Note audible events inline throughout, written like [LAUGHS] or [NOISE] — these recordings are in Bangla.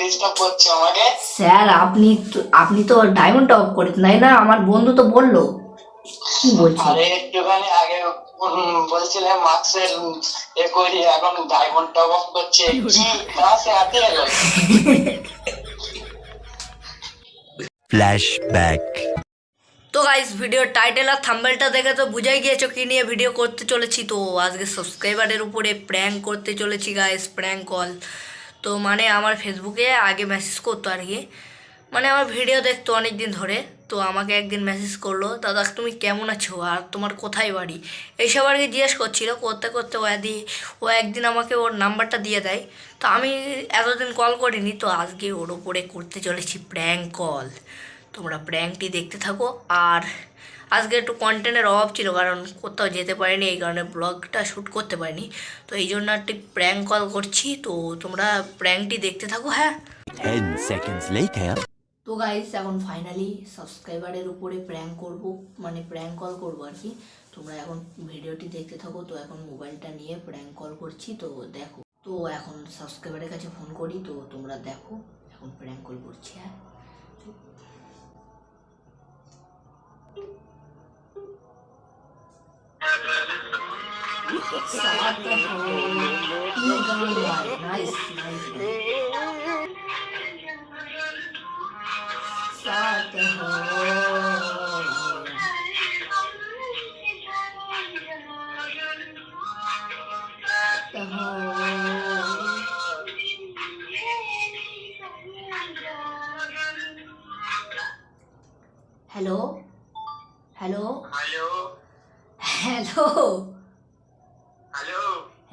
ডিস্টার্ব করছে আমাকে। স্যার আপনি তো- আপনি তো ডায়মন্ড টপ করে তাই না? আমার বন্ধু তো বলল। কি বলছি আরে একটুখানি আগে বলছিলে মার্কসের এ করি এখন ডায়মন্ড টপ করছে। কি ক্লাসে হাতে এলো। Flashback. তো গাইস ভিডিও টাইটেল আর থাম্বেলটা দেখে তো বুঝাই গিয়েছো কি নিয়ে ভিডিও করতে চলেছি। তো আজকে সাবস্ক্রাইবারের উপরে প্র্যাঙ্ক করতে চলেছি গাইস প্র্যাঙ্ক কল তো মানে আমার ফেসবুকে আগে মেসেজ করতো আর কি। মানে আমার ভিডিও দেখতো অনেক দিন ধরে, তো আমাকে একদিন মেসেজ করল, দাদা, তুমি কেমন আছো? আর তোমার কোথায় বাড়ি? এইসব আর কি জিজ্ঞেস করছিল, করতে করতে ও একদিন ও একদিন আমাকে ওর নাম্বারটা দিয়ে দেয়। তো আমি এতদিন কল করিনি, তো আজকে ওর ওপরে করতে চলেছি প্র্যাঙ্ক কল তোমরা প্র্যাঙ্কটি দেখতে থাকো, আর আজকে একটু কন্টেন্টের অভাব ছিল কারণ কোথাও যেতে পারিনি এই কারণে ব্লগটা শ্যুট করতে পারিনি। তো এই জন্য একটি প্র্যাঙ্ক কল করছি। তো তোমরা প্র্যাঙ্কটি দেখতে থাকো হ্যাঁ. তো গাইস এখন ফাইনালি সাবস্ক্রাইবারের উপরে প্র্যাঙ্ক করব মানে প্র্যাঙ্ক কল করব আর কি। তোমরা এখন ভিডিওটি দেখতে থাকো তো এখন মোবাইলটা নিয়ে প্র্যাঙ্ক কল করছি তো দেখো। তো এখন সাবস্ক্রাইবারের কাছে ফোন করি তো তোমরা দেখো এখন প্র্যাঙ্ক কল করছি হ্যাঁ? Sarap na po. White. Nice, nice. Sarap.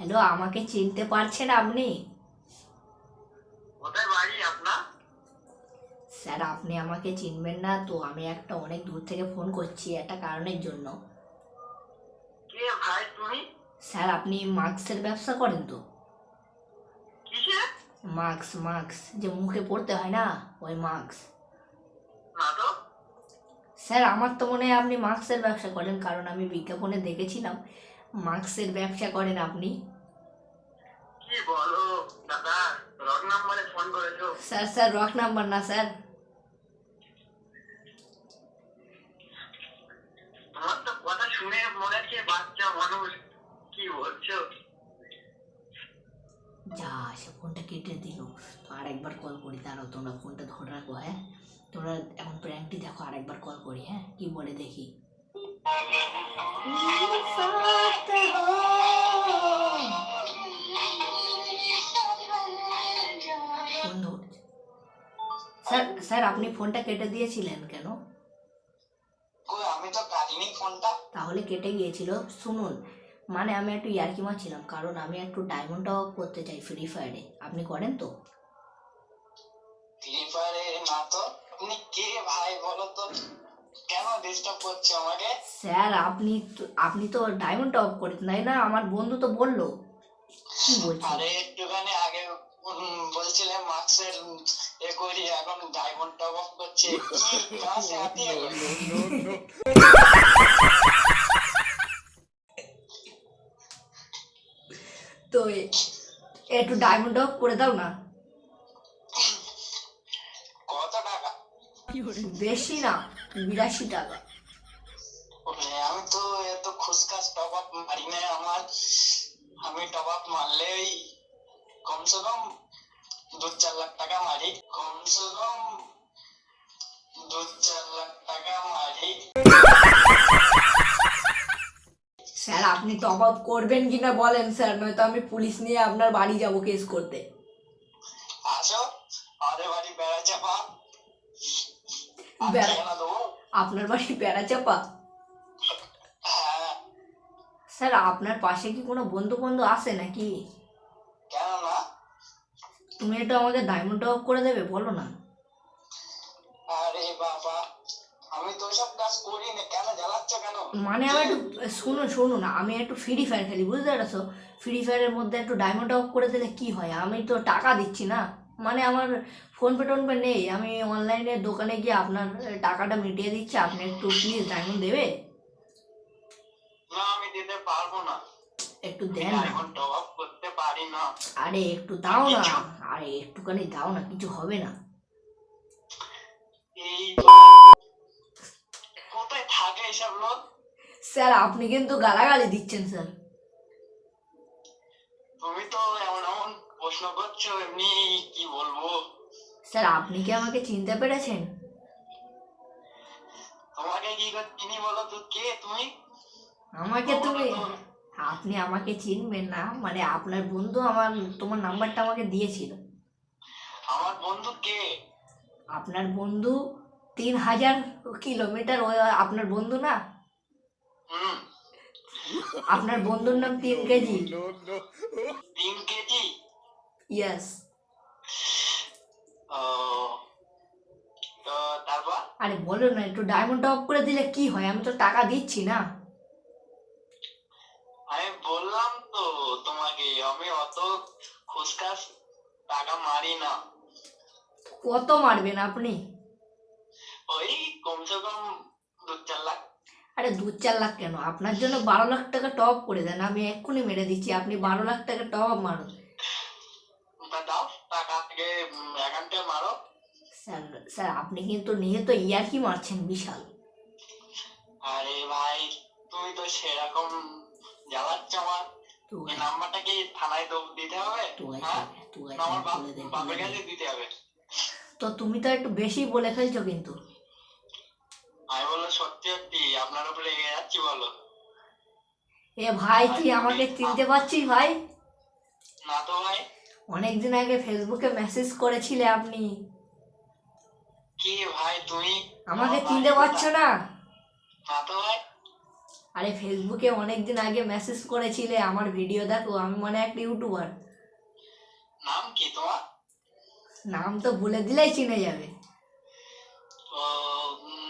Hello আমাকে চিনতে পারছেন আপনি? স্যার আপনি আমাকে চিনবেন না তো আমি একটা অনেক দূর থেকে ফোন করছি একটা কারণের জন্য। স্যার আপনি মাস্কের ব্যবসা করেন তো? মাস্ক মাস্ক যে মুখে পড়তে হয় না ওই মাস্ক। স্যার আমার তো মনে হয় আপনি মাস্কের ব্যবসা করেন কারণ আমি বিজ্ঞাপনে দেখেছিলাম মাস্কের ব্যবসা করেন আপনি। বলো দাদা রং নাম্বারে ফোন করেছ? স্যার স্যার রক নাম্বার না স্যার। তোমার তো কথা শুনে মনে হচ্ছে বাচ্চা মানুষ। কি বলছো? যা সে ফোনটা কেটে দিল। তো আরেকবার কল করি দাঁড়াও তোমরা ফোনটা ধরে রাখো হ্যাঁ? তোমরা এখন প্র্যাঙ্কটি দেখো আরেকবার কল করি হ্যাঁ? কি বলে দেখি। ফোন ধরছে। স্যার স্যার আপনি ফোনটা কেটে দিয়েছিলেন কেন? আমি তো কাটিনি ফোনটা। তাহলে কেটে গিয়েছিল। শুনুন মানে আমি একটু ইয়ার্কি মারছিলাম কারণ আমি একটু ডায়মন্ড টপ করতে চাই ফ্রি ফায়ারে আপনি করেন তো? ফ্রি ফায়ারে না তো। আপনি কে ভাই বলো তো? কেন ডিস্টার্ব করছে আমাকে? স্যার আপনি আপনি তো ডায়মন্ড টপ করে তাই না? আমার বন্ধু তো বলল। কি বলছি আরে একটুখানি আগে উম, বলছিলে মার্কসের এ করি এখন ডায়মন্ড টপ আপ করছে তো একটু ডায়মন্ড টপ করে দাও না। কত টাকা? বেশি না বিরাশি টাকা। আমি তো এত খুচকাস টপ আপ মারি না আমার। আমি টপ আপ মারলেই কমসে কম দু চার লাখ টাকা মারি। কমসে কম দু চার লাখ টাকা মারি। স্যার আপনি টপ আপ করবেন কিনা বলেন স্যার নয়তো আমি পুলিশ নিয়ে আপনার বাড়ি যাব কেস করতে। আসো আমাদের বাড়ি বেড়া চাপা। বেড়া- ঠিকানা দেবো। আপনার বাড়ি বেড়া চাপা? হ্যাঁ। স্যার আপনার পাশে কি কোনো বন্ধু বন্ধু আছে নাকি? তুমি একটু আমাকে ডায়মন্ড অফ করে দেবে বলো না। আরে বাবা আমি তো সব কাজ করি না কেন জ্বালাচ্ছ কেন? মানে আমি একটু শুনুন শুনুন আমি একটু ফ্রি ফায়ার খেলি বুঝতে পারছ? ফ্রি ফায়ারের মধ্যে একটু ডায়মন্ড অফ করে দিলে কি হয়? আমি তো টাকা দিচ্ছি না। মানে আমার ফোন পে টোন পে নেই। আমি অনলাইনে দোকানে গিয়ে আপনার টাকাটা মিটিয়ে দিচ্ছি আপনি একটু প্লিজ ডায়মন্ড দেবে? না আমি দিতে পারব না। একটু দেন না। এখন আরে একটু দাও না। আরে একটুখানি দাও না কিছু হবে না। কোথায় থাকে এসব লোক? স্যার আপনি কিন্তু গালাগালি দিচ্ছেন স্যার। তুমি তো এমন এমন প্রশ্ন করছ এমনি কি বলব? স্যার আপনি কি আমাকে চিনতে পেরেছেন? তোমাকে কি চিনি বলো তো কে তুমি? আমাকে তুমি আপনি আমাকে চিনবেন না মানে আপনার বন্ধু আমার তোমার নাম্বারটা আমাকে দিয়েছিল। আমার বন্ধু কে? আপনার বন্ধু তিন হাজার কিলোমিটার ওই আপনার বন্ধু না? আপনার বন্ধুর নাম তিন কেজি। তিন কেজি? ইয়েস আরে বলো না একটু ডায়মন্ড অফ করে দিলে কি হয়? আমি তো টাকা দিচ্ছি না। খুচকাস টাকা মারি না কত মারবেন আপনি? ওই কমসে কম দু চার লাখ। আরে দু চার লাখ কেন? আপনার জন্য বারো লাখ টাকা টপ করে দেন আমি এক্ষুনি মেরে দিচ্ছি। আপনি বারো লাখ টাকা টপ মারুন। দাও টাকা থেকে অ্যাকাউন্টে মারো। স্যার স্যার আপনি কিন্তু নিয়ে তো ইয়ারকি মারছেন বিশাল। আরে ভাই তুমি তো সেরকম জ্বালাচ্ছ আমার। তো এই নাম্বারটা কি থানায় তো দিতে হবে? তো হ্যাঁ? তো বাপের কাছে দিতে হবে। তুমি তো একটু বেশি বলে ফেলছো কিন্তু। আমি বলল সত্যি সত্যি আপনার উপরে রেগে যাচ্ছি বলো। এ ভাই তুই আমাকে চিনতে পারছিস ভাই? না তো ভাই। অনেকদিন আগে ফেসবুকে মেসেজ করেছিলে আপনি। কি ভাই তুমি? আমাকে চিনতে পারছ না? না তো ভাই। আরে ফেসবুকে অনেকদিন আগে মেসেজ করেছিলে আমার ভিডিও দেখো আমি মানে একটা ইউটিউবার নাম কি তোমার? নাম তো বলে দিলেই চিনে যাবে।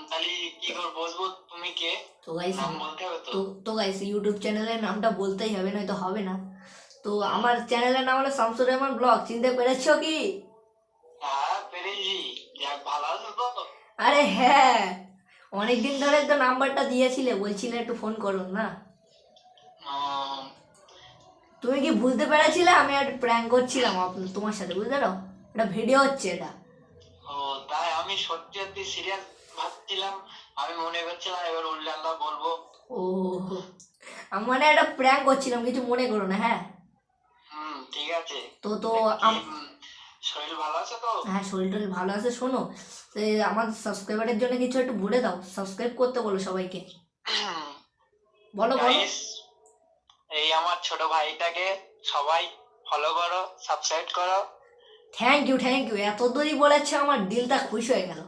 তাহলে কি করে বসবো তুমি কে? তো গাইস তো? তো তো গাইস ইউটিউব চ্যানেলের নামটা বলতেই হবে নয়তো হবে না। তো আমার চ্যানেলের নাম হলো শামসুর রহমান ব্লগ চিনতে পেরেছ কি? হ্যাঁ পেরেছি। ভালো আছো তো? আরে হ্যাঁ। অনেকদিন ধরে তো নাম্বারটা দিয়েছিলে বলছিলে একটু ফোন করুন না? তুমি কি বুঝতে পেরেছিলে? আমি একটা প্র্যাঙ্ক করছিলাম তোমার সাথে বুঝতে পারো? এটা ভিডিও হচ্ছে এটা। ও তাই আমি সত্যি সত্যি সিরিয়াস ভাবছিলাম। আমি মনে করছিলাম এবার উল্লে আল্লাহ বলব। ও আমি মানে একটা প্র্যাঙ্ক করছিলাম কিছু মনে করো না হ্যাঁ? হুম ঠিক আছে। তো তো শরীর ভালো আছে তো? হ্যাঁ শরীর টরীর ভালো আছে শোনো। তো আমার সাবস্ক্রাইবারের জন্য কিছু একটু বলে দাও সাবস্ক্রাইব করতে বলো সবাইকে। বলো বলো। এই আমার ছোট ভাইটাকে সবাই ফলো করো সাবস্ক্রাইব করো। থ্যাংক ইউ থ্যাংক ইউ এত দূরই বলেছে আমার দিলটা খুশি হয়ে গেল।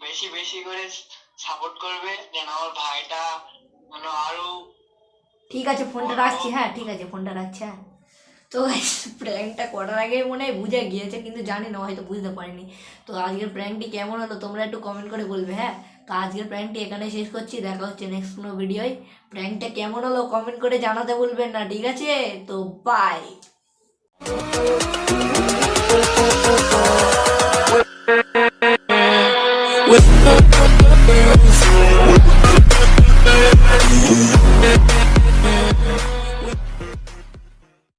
বেশি বেশি করে সাপোর্ট করবে যেন আমার ভাইটা যেন আরও ঠিক আছে ফোনটা রাখছি। হ্যাঁ ঠিক আছে ফোনটা রাখছি হ্যাঁ। তো [LAUGHS] প্র্যাঙ্কটা করার আগে মনে হয় বুঝে গিয়েছে, কিন্তু জানি না, হয়তো বুঝতে পারিনি। তো আজকের প্র্যাঙ্কটি কেমন হলো, তোমরা একটু কমেন্ট করে বলবে হ্যাঁ? তো আজকের প্র্যাঙ্কটি এখানে শেষ করছি, দেখা হচ্ছে নেক্সট কোনো ভিডিওয় প্র্যাঙ্কটা কেমন হলো কমেন্ট করে জানাতে বলবেন না, ঠিক আছে? তো বাই